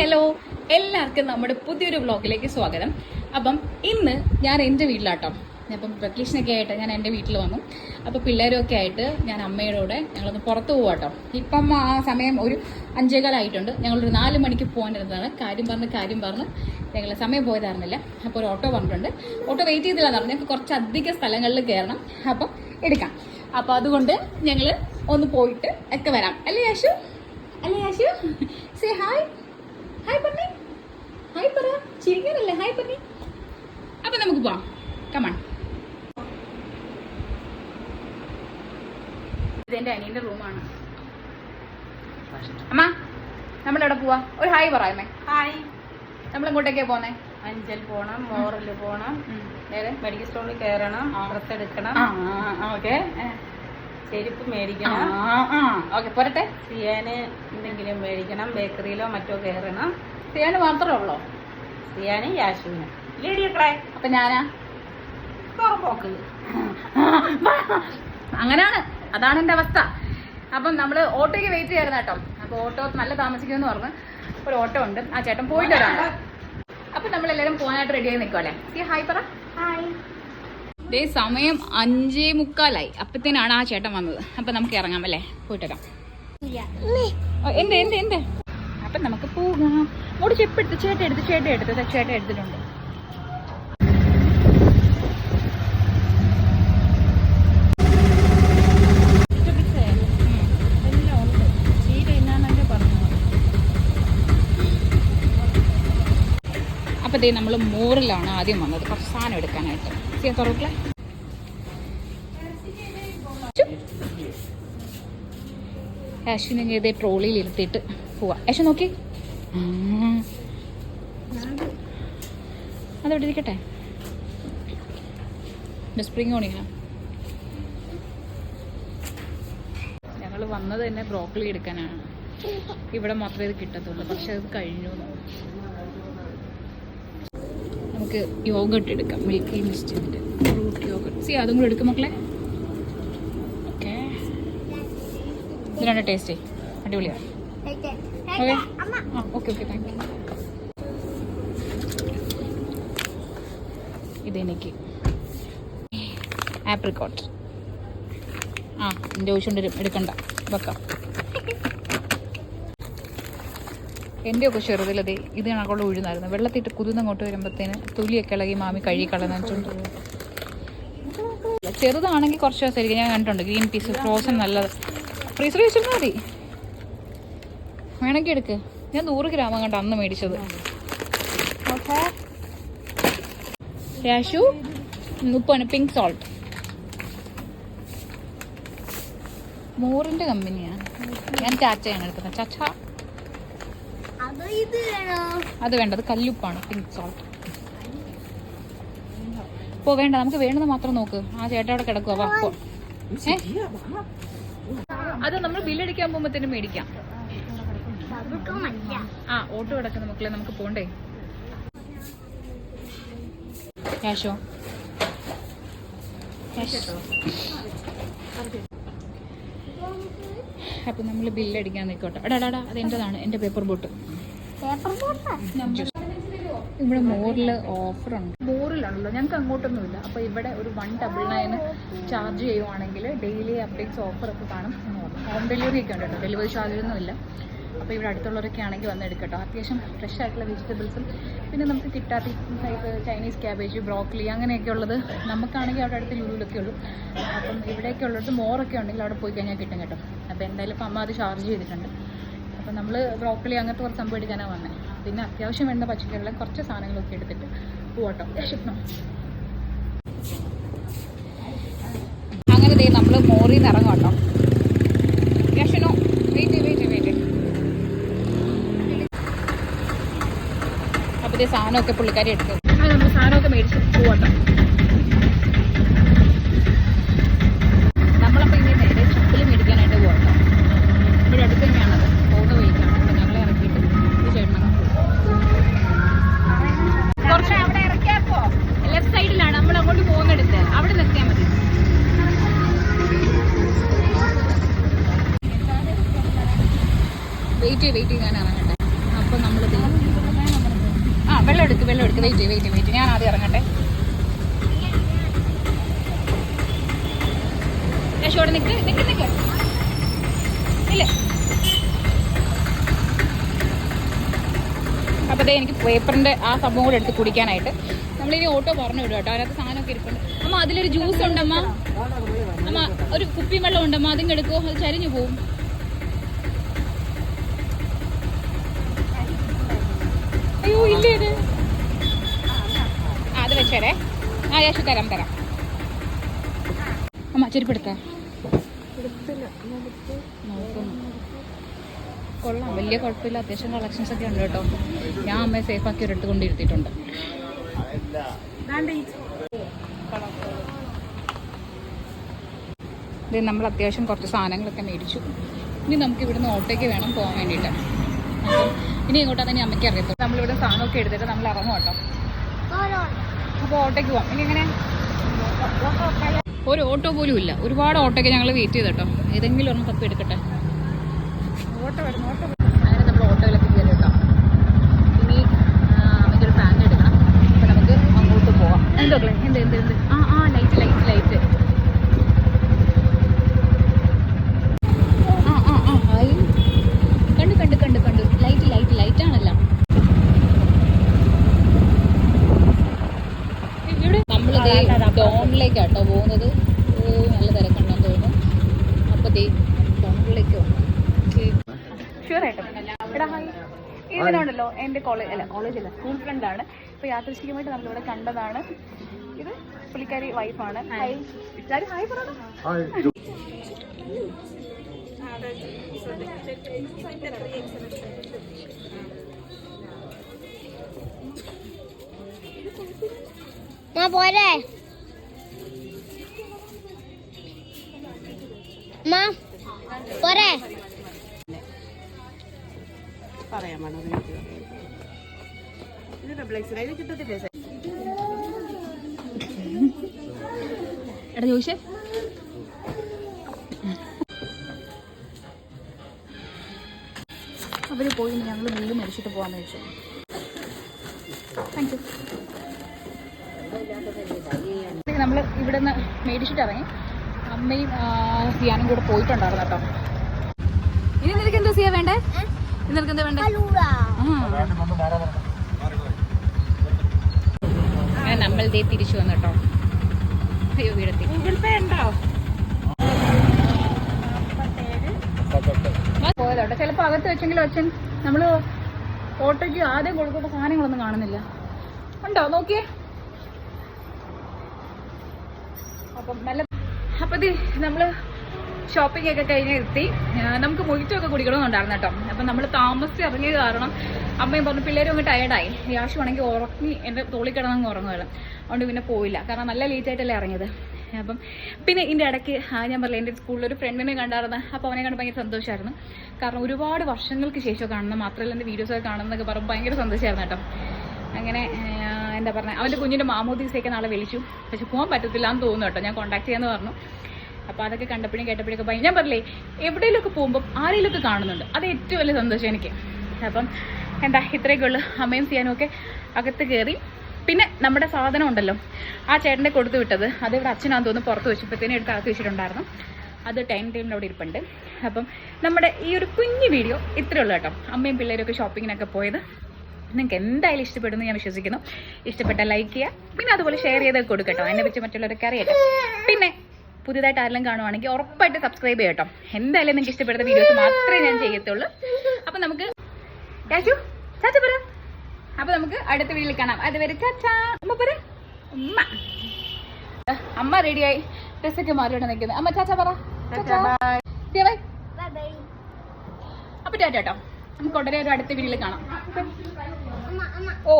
Hello എല്ലാവർക്കും നമ്മുടെ പുതിയൊരു വ്ളോഗിലേക്ക് സ്വാഗതം. അപ്പം ഇന്ന് ഞാൻ എന്റെ വീട്ടിലാട്ടോ. അപ്പം വെക്കേഷനൊക്കെ ആയിട്ട് ഞാൻ എന്റെ വീട്ടിൽ വന്നു. അപ്പോൾ പിള്ളേരൊക്കെ ആയിട്ട് ഞാൻ അമ്മയുടെ കൂടെ ഞങ്ങളൊന്ന് പുറത്ത് പോവാട്ടോ. ഇപ്പം ആ സമയം ഒരു അഞ്ചേകാലായിട്ടുണ്ട്. ഞങ്ങളൊരു നാല് മണിക്ക് പോകാനിരുന്നതാണ്. കാര്യം പറഞ്ഞ് കാര്യം പറഞ്ഞ് ഞങ്ങൾ സമയം പോയതായിരുന്നില്ല. അപ്പോൾ ഒരു ഓട്ടോ പറഞ്ഞിട്ടുണ്ട്. ഓട്ടോ വെയിറ്റ് ചെയ്തില്ല പറഞ്ഞു. ഞങ്ങൾക്ക് കുറച്ചധികം സ്ഥലങ്ങളിൽ കയറണം. അപ്പം എടുക്കാം. അപ്പോൾ അതുകൊണ്ട് ഞങ്ങൾ ഒന്ന് പോയിട്ട് ഒക്കെ വരാം. അല്ലേ യാശു അല്ലേ യാശു സേ ഹായ് ഹായ് പറഞ്ഞേ ഹായ് പറ ചിരിക്കാനല്ലേ? ഹായ് പറഞ്ഞേ അപ്പൊ നമുക്ക് പോവാം. കമാൺ ഇതെന്റെ അനിയന്റെ റൂമാണ് അമ്മ നമ്മളെവിടെ പോവാ? ഒരു ഹായ് പറയാമേ ഹായ് നമ്മൾ എങ്ങോട്ടേക്കാ പോന്നേ? അഞ്ചൽ പോണം മോറൽ പോണം. വേറെ മെഡിക്കൽ സ്റ്റോറിൽ കയറണം. ഡ്രസ് എടുക്കണം. ഓക്കെ ചെരുപ്പ് മേടിക്കണം. ഓക്കെ പോരട്ടെ. സിയാന് എന്തെങ്കിലും മേടിക്കണം ബേക്കറിയിലോ മറ്റോ കയറണം. സിയാന് മാത്രമേ ഉള്ളോ? സിയാന് യാശുവിന്. ലേഡിയൊക്കെ അപ്പൊ ഞാനാ? അങ്ങനാണ്. അങ്ങനെയാണ് അതാണ് എന്റെ അവസ്ഥ. അപ്പം നമ്മൾ ഓട്ടോയ്ക്ക് വെയിറ്റ് ചെയ്യായിരുന്നു കേട്ടോ. അപ്പോൾ ഓട്ടോ നല്ല താമസിക്കുമെന്ന് പറഞ്ഞ്. ഒരു ഓട്ടോ ഉണ്ട്. ആ ചേട്ടൻ പോയിട്ട് വരാം. അപ്പം നമ്മളെല്ലാവരും പോകാനായിട്ട് റെഡി ആയി നിൽക്കുമല്ലേ സി ഹായ് പറ. ഹായ് ദേ സമയം അഞ്ചേ മുക്കാലായി. അപ്പത്തേനാണ് ആ ചേട്ടൻ വന്നത്. അപ്പം നമുക്ക് ഇറങ്ങാം അല്ലേ? പോയിട്ട് വരാം ഓ, എന്ത് എന്ത് എന്ത്? അപ്പം നമുക്ക് പോകാം. ഒരു ചെപ്പെടുത്ത് ചേട്ടൻ എടുത്ത് ചേട്ടൻ എടുത്തിട്ടുണ്ട് എല്ലാം ഉണ്ട് ചീര ഇന്നാന്നൊക്കെ പറഞ്ഞു അപ്പൊ ദേ നമ്മൾ മോറിലാണ് ആദ്യം വന്നത്. കുറച്ച് സാധനം എടുക്കാനായിട്ട്. ചെയ്യാൻ തുറക്കില്ലേ യാശുവിനെ ഇതേ ട്രോളിയിൽ ഇരുത്തിയിട്ട് പോവാ. യാശു നോക്കി. അതവിടെ ഇരിക്കട്ടെ. സ്പ്രിങ് ഓണിയാ ഞങ്ങൾ വന്നത് തന്നെ ബ്രോക്കലി എടുക്കാനാണ്. ഇവിടെ മാത്രമേ ഇത് കിട്ടത്തുള്ളൂ. പക്ഷെ അത് കഴിഞ്ഞു. നമുക്ക് യോഗട്ട് എടുക്കാം. മിൽക്കി മിസ്റ്റിന്റെ ഫ്രൂട്ട് യോഗട്ട് സി അതും കൂടെ എടുക്കും മക്കളെ. ഓക്കെ ഇതിനാണ് ടേസ്റ്റ് അടിപൊളിയാണ് okay okay okay thank you ഇതെനിക്ക് ആപ്രിക്കോട്ട് ആ എന്റെ ചോദിച്ചുകൊണ്ട് എടുക്കണ്ട. വെക്കാം. എന്റെ ഒക്കെ ചെറുതിലതേ ഇത് കണക്കുള്ള ഉഴുന്നായിരുന്നു. വെള്ളത്തിട്ട് കുതിർന്നങ്ങോട്ട് വരുമ്പോഴത്തേന് തൊലിയൊക്കെ ഇളകി മാമി കഴുകി കളഞ്ഞിട്ടുണ്ട് ചെറുതാണെങ്കിൽ കുറച്ച് ദിവസമായിരിക്കും. ഞാൻ കണ്ടിട്ടുണ്ട് ഗ്രീൻ പീസ് ഫ്രോസൺ നല്ലത്. ഫ്രീസർ വെച്ചിരുന്നാൽ മതി. വേണമെങ്കിൽ എടുക്ക്. ഞാൻ നൂറ് ഗ്രാമം കണ്ട അന്ന് മേടിച്ചത്. രാഷു ഉപ്പാണ് പിങ്ക് സോൾട്ട് മോറിന്റെ കമ്പനിയാണ് ഞാൻ ചാച്ചയാണ് എടുക്കുന്നത്. ചാച്ച. അത് വേണ്ട അത് കല്ലുപ്പാണ് പിങ്ക് സോൾട്ട് പോ വേണ്ട നമുക്ക് വേണ്ടത് മാത്രം നോക്ക്. ആ ചേട്ടാ അവിടെ കിടക്കുക വാ പോ? അത് നമ്മൾ ബില്ലടിക്കാൻ പോകുമ്പോഴത്തേനും മേടിക്കാം. ആ ഓട്ടോ കിടക്കുന്ന മക്കളെ നമുക്ക് പോണ്ടേ? ക്യാഷോ അപ്പൊ നമ്മൾ ബില്ലടിക്കാൻ നിൽക്കോട്ടെ അടാടാ അത് എന്റെതാണ് എന്റെ പേപ്പർ ബോട്ട് ഇവിടെ മോറിൽ ഓഫറുണ്ട് മോറിലാണല്ലോ ഞങ്ങൾക്ക് അങ്ങോട്ടൊന്നുമില്ല. അപ്പോൾ ഇവിടെ ഒരു വൺ ഡബിൾ നയൻ ചാർജ് ചെയ്യുവാണെങ്കിൽ ഡെയിലി അപ്ഡേറ്റ്സ് ഒക്കെ കാണും ഹോം ഡെലിവറി ഒക്കെ ഉണ്ട് കേട്ടോ ഡെലിവറി ചാർജൊന്നും ഇല്ല. അപ്പോൾ ഇവിടെ അടുത്തുള്ളവരൊക്കെ ആണെങ്കിൽ വന്ന് എടുക്കട്ടോ. അത്യാവശ്യം ഫ്രഷ് ആയിട്ടുള്ള വെജിറ്റബിൾസും പിന്നെ നമുക്ക് കിട്ടാത്ത ടൈപ്പ് ചൈനീസ് ക്യാബേജ് ബ്രോക്കലി അങ്ങനെയൊക്കെ ഉള്ളത് നമുക്കാണെങ്കിൽ അവിടെ അടുത്ത് ലൂലൊക്കെ ഉള്ളൂ. അപ്പം ഇവിടെയൊക്കെ ഉള്ളിടത്ത് മോറൊക്കെ ഉണ്ടെങ്കിൽ അവിടെ പോയി കഴിഞ്ഞാൽ കിട്ടും കേട്ടോ. അപ്പോൾ എന്തായാലും ഇപ്പം അമ്മ അത് ചാർജ് ചെയ്തിട്ടുണ്ട്. അപ്പം നമ്മൾ ബ്രോക്കലി അങ്ങനത്തെ കുറച്ച് സംഭവം എടുക്കാനാണ് വന്നത് പിന്നെ അത്യാവശ്യം വേണ്ട പച്ചക്കറികളെ കുറച്ച് സാധനങ്ങളൊക്കെ എടുത്തിട്ട് പോവാട്ടോ. ഷിപ്നോ അങ്ങനെ ദേ നമ്മൾ മോറിൽ നിന്ന് ഇറങ്ങും കേട്ടോ. യക്ഷനോ വെയിറ്റ് വെയിറ്റ് വെയിറ്റ്. അപ്പോൾ സാധനമൊക്കെ പുള്ളിക്കാരി എടുക്കും നമ്മൾ സാധനമൊക്കെ മേടിച്ച് പോവാട്ടോ. വെയിറ്റ് വെയിറ്റ് ചെയ്യാൻ ഇറങ്ങട്ടെ. അപ്പോൾ വെള്ളം എടുക്ക് വെള്ളം എടുക്ക്. വെയിറ്റ് വെയിറ്റ് വെയിറ്റ് ഞാൻ ആദ്യം ഇറങ്ങട്ടെ. യശോടെ നിക്ക് നിക്ക് നിക്ക്. ഇല്ല? അപ്പോൾ എനിക്ക് പേപ്പറിന്റെ ആ സംഭവം കൂടെ എടുത്ത് കുടിക്കാനായിട്ട്. നമ്മളിനി ഓട്ടോ പറഞ്ഞു വിടും കേട്ടോ. അതിനകത്ത് സാധനമൊക്കെ ഇരിപ്പുണ്ട്. അമ്മ അതിലൊരു ജ്യൂസ് ഉണ്ടമ്മ. അമ്മ ഒരു കുപ്പി വെള്ളം ഉണ്ടമ്മ. അതും എടുക്കുമോ അത് ചരിഞ്ഞു പോവും. അയ്യോ ഇല്ല ഇത് അത് വെച്ചേരേ. ആ യേശു തരാം തരാം. അമ്മ ചെരുപ്പെടുത്ത കൊള്ളാം. വലിയ കുഴപ്പമില്ല. അത്യാവശ്യം കളക്ഷൻസ് ഒക്കെ ഉണ്ട് കേട്ടോ. ഞാൻ അമ്മയെ സേഫ് ആക്കി ഒരിടത്ത് കൊണ്ടിരുത്തിയിട്ടുണ്ട് ഇത് നമ്മൾ അത്യാവശ്യം കുറച്ച് സാധനങ്ങളൊക്കെ മേടിച്ചു. ഇനി നമുക്ക് ഇവിടുന്ന് ഓട്ടോയ്ക്ക് വേണം പോകാൻ വേണ്ടിയിട്ട്. ഇനി എങ്ങോട്ടാ തന്നെ അമ്മയ്ക്ക് അറിയത്തുള്ളൂ. നമ്മളിവിടെ സാധനമൊക്കെ എടുത്തിട്ട് നമ്മൾ ഇറങ്ങും കേട്ടോ. അപ്പോൾ ഓട്ടോയ്ക്ക് പോവാം. ഇനി എങ്ങനെ? ഒരു ഓട്ടോ പോലും ഇല്ല. ഒരുപാട് ഓട്ടോക്ക് ഞങ്ങൾ വെയിറ്റ് ചെയ്ത് കേട്ടോ. ഏതെങ്കിലും ഒന്ന് തപ്പി എടുക്കട്ടെ. ഓട്ടോ വരുന്നു ഓട്ടോ അങ്ങനെ നമ്മൾ ഓട്ടോയിലൊക്കെ കയറി കേട്ടോ. ഇനി നമുക്കൊരു ഫാൻ എടുക്കണം. അപ്പോൾ നമുക്ക് അങ്ങോട്ട് പോവാം. എന്തോ എന്ത് എന്ത് എന്ത്? ആ ആ ലൈറ്റ് ലൈറ്റ് ലൈറ്റ് ആ ആ ആ ഹായ് കണ്ടു കണ്ടു കണ്ടു കണ്ടു ലൈറ്റ് ലൈറ്റ് ലൈറ്റ് ആണല്ലോ ഇവിടെ നമ്മളിത് ഡോണിലേക്കാട്ടോ പോകുന്നത്. നല്ല തിരക്കുണ്ടെന്ന് തോന്നുന്നു. അപ്പോൾ ദേ ഡോണിലേക്ക് ഇതിനാണല്ലോ എന്റെ കോളേജ് അല്ല കോളേജ് അല്ല സ്കൂൾ ഫ്രണ്ടാണ്. ഇപ്പോൾ യാദൃശ്ചികമായിട്ട് നമ്മളിവിടെ കണ്ടതാണ്. ഇത് പുള്ളിക്കാരി വൈഫാണ്. ഹായ്. മാ പോരെ മാ പോരെ പറയാൻ? എടാ ചോദിച്ചേ അവർ പോയി ഞങ്ങൾ ബില്ല് മേടിച്ചിട്ട് പോകാമെന്ന് വെച്ചു താങ്ക് യു നമ്മൾ ഇവിടെ നിന്ന് മേടിച്ചിട്ട് ഇറങ്ങി. അമ്മയും സിയാനും കൂടെ പോയിട്ടുണ്ടായിരുന്നു കേട്ടോ. ഇനി നിനക്ക് എന്താ സിയ വേണ്ടേ? ഇനി നിനക്ക് എന്താ വേണ്ടേ. നമ്മൾ ദേ തിരിച്ചു വന്നു കേട്ടോ. അയ്യോ വീടത്തി. ഗൂഗിൾ പേ ഉണ്ടോ? പോയതോട്ടെ. ചിലപ്പോൾ അകത്ത് വെച്ചെങ്കിലും അച്ഛൻ നമ്മൾ ഓട്ടോയ്ക്ക് ആദ്യം കൊടുക്കുന്ന സാധനങ്ങളൊന്നും കാണുന്നില്ല. ഉണ്ടോ? നോക്കിയേ. അപ്പം നല്ല അപ്പം ഇത് നമ്മൾ ഷോപ്പിംഗ് ഒക്കെ കഴിഞ്ഞ് എത്തി നമുക്ക് മൊയ്റ്റൊക്കെ കുടിക്കണമെന്നുണ്ടായിരുന്നു കേട്ടോ. അപ്പം നമ്മൾ താമസിച്ച് ഇറങ്ങിയത് കാരണം അമ്മയും പറഞ്ഞു പിള്ളേരും അങ്ങ് ടയർഡായി യാഷു ആണെങ്കിൽ ഉറങ്ങി എന്റെ തോളി കിടന്നങ്ങ് ഉറങ്ങുകയാണ്. അതുകൊണ്ട് പിന്നെ പോയില്ല. കാരണം നല്ല ലേറ്റ് ആയിട്ടല്ലേ ഇറങ്ങിയത്. അപ്പം പിന്നെ ഇതിന്റെ ഇടയ്ക്ക് ഞാൻ പറഞ്ഞില്ല എന്റെ സ്കൂളിൽ ഒരു ഫ്രണ്ടിനെ കണ്ടായിരുന്നു. അപ്പോൾ അവനെ കണ്ട് ഭയങ്കര സന്തോഷമായിരുന്നു കാരണം ഒരുപാട് വർഷങ്ങൾക്ക് ശേഷം കാണുന്ന മാത്രമല്ല എന്റെ വീഡിയോസൊക്കെ കാണുന്നതൊക്കെ പറയുമ്പോൾ ഭയങ്കര സന്തോഷമായിരുന്നു കേട്ടോ. അങ്ങനെ എന്താ പറഞ്ഞത് അവന്റെ കുഞ്ഞിന്റെ മാമോദീസയൊക്കെ നാളെ വിളിച്ചു. പക്ഷെ പോകാൻ പറ്റത്തില്ല എന്ന് തോന്നുന്നു കേട്ടോ. ഞാൻ കോൺടാക്ട് ചെയ്യാമെന്ന് പറഞ്ഞു. അപ്പോൾ അതൊക്കെ കണ്ടപ്പോഴും കേട്ടപ്പോഴൊക്കെ ഭയ ഞാൻ പറഞ്ഞില്ലേ എവിടെയെങ്കിലുമൊക്കെ പോകുമ്പോൾ ആരെങ്കിലുമൊക്കെ കാണുന്നുണ്ട്? അത് ഏറ്റവും വലിയ സന്തോഷം എനിക്ക്. അപ്പം എന്താ ഇത്രയൊക്കെ ഉള്ളു. അമ്മയും ചെയ്യാനും ഒക്കെ അകത്ത് കയറി പിന്നെ നമ്മുടെ സാധനം ഉണ്ടല്ലോ ആ ചേട്ടന്റെ കൊടുത്തു വിട്ടത്. അത് ഇവിടെ അച്ഛനാന്ന് തോന്നുന്നു പുറത്ത് വെച്ചപ്പോഴത്തേനും എടുത്ത് അകത്ത് വെച്ചിട്ടുണ്ടായിരുന്നു. അത് ടൈം ടൈമിൽ അവിടെ ഇരിപ്പുണ്ട്. അപ്പം നമ്മുടെ ഈ ഒരു കുഞ്ഞു വീഡിയോ ഇത്രയുള്ളൂ കേട്ടോ. അമ്മയും പിള്ളേരൊക്കെ ഷോപ്പിങ്ങിനൊക്കെ പോയത്. നിങ്ങൾക്ക് എന്തായാലും ഇഷ്ടപ്പെടുന്നു ഞാൻ വിശ്വസിക്കുന്നു. ഇഷ്ടപ്പെട്ട ലൈക്ക് ചെയ്യുക. പിന്നെ അതുപോലെ ഷെയർ ചെയ്ത് കൊടുക്കട്ടോ എന്നെ വെച്ച് മറ്റുള്ളവരൊക്കെ അറിയട്ടെ. പിന്നെ പുതിയതായിട്ട് ആരെല്ലാം കാണുവാണെങ്കിൽ ഉറപ്പായിട്ട് സബ്സ്ക്രൈബ് ചെയ്യട്ടോ എന്തായാലും നിങ്ങൾക്ക് ഇഷ്ടപ്പെടുന്ന വീഡിയോസ് മാത്രമേ ഞാൻ ചെയ്യത്തുള്ളൂ. അപ്പം നമുക്ക് ചാച്ചു ചാച്ച പറ. അപ്പം നമുക്ക് അടുത്ത വീട്ടിൽ കാണാം. അതുവരെ ചാച്ചാ. അമ്മ പറ. ഉമ്മ. അമ്മ റെഡിയായി ഡ്രസ്സൊക്കെ മാറിയോടെ നിൽക്കുന്നത് അമ്മ ചാച്ച പറ. ചാച്ചാ. ദേ ബൈ. ബൈ ബൈ അപ്പൊ ടാറ്റ കേട്ടോ നമുക്ക് ഉടനെ ഒരു അടുത്ത വീട്ടിൽ കാണാം. അമ്മ അമ്മ ഓ